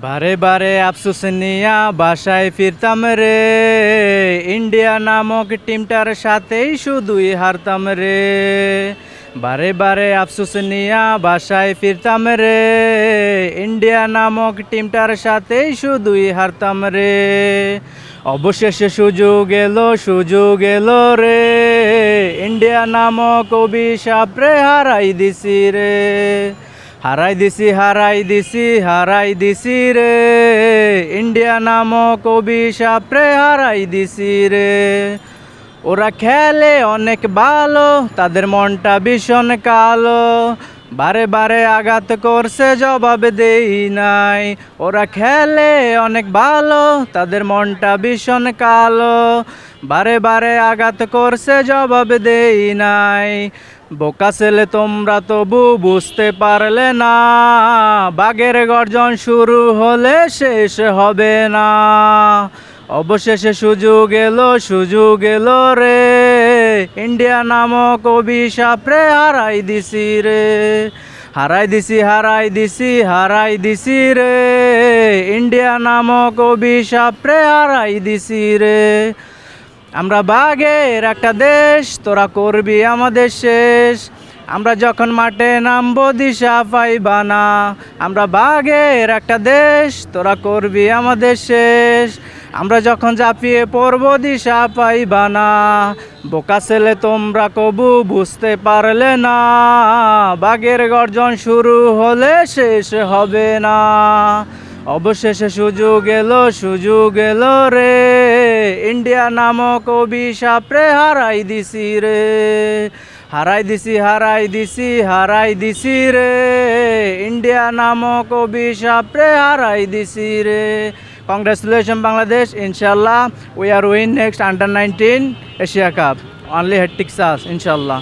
বারে বারে আফসোস নিয়া বাসায় ফিরতাম রে। ইন্ডিয়া নামক টিমটার সাথেই শুধুই হারতাম রে। বারে বারে আফসোস নিয়া বাসায় ফিরতাম রে। ইন্ডিয়া নামক টিমটার সাথেই শুধুই হারতাম রে। অবশেষে সুযোগ এলো সুযোগ এলো রে। ইন্ডিয়া নামক অভিশাপ রে হারাই দিছি রে। হারাই দিছি হারাই দিছি হারাই দিছি রে। ইন্ডিয়া নামক অভিশাপ রে, হারাই দিছি রে। ওরা খেলে অনেক ভালো, তাদের মনটা ভীষণ কালো। বারে বারে আঘাত করছে, জবাব দেই নাই। ওরা খেলে অনেক ভালো, তাদের মনটা ভীষণ কালো। বারে বারে আঘাত করছে, জবাব দেই নাই। বোকা ছেলে তোমরা তবু বুঝতে পারলে না। বাঘের গর্জন শুরু হলে শেষ হবে না। অবশেষে সুযোগ এলো সুযোগ এলো রে। ইন্ডিয়া নামক অভিশাপ রে হারাই দিছি রে। হারাই দিছি হারাই দিছি হারাই দিছি রে। ইন্ডিয়া নামক অভিশাপ রে হারাই দিছি রে। আমরা বাঘের একটা দেশ, তোরা করবি আমাদের শেষ। আমরা যখন মাঠে নামবো, দিশা পাইবা না আমরা বাঘের একটা দেশ, তোরা করবি আমাদের শেষ। আমরা যখন ঝাঁপিয়ে পড়ব, দিশা পাইবা না বোকা ছেলে তোমরা কবু বুঝতে পারলে না। বাঘের গর্জন শুরু হলে শেষ হবে না। অবশেষে সুযোগ এলো সুযোগ এলো রে। ইন্ডিয়া নামক অভিশাপ রে হারাই দিছি রে। হারাই দিছি হারাই দিছি হারাই দিছি রে। ইন্ডিয়া নামক অভিশাপ রে হারাই দিছি রে। কংগ্রেচুলেশন বাংলাদেশ ইনশাল্লাহ we are win next under nineteen Asia cup only hattrick সাস ইনশাল্লাহ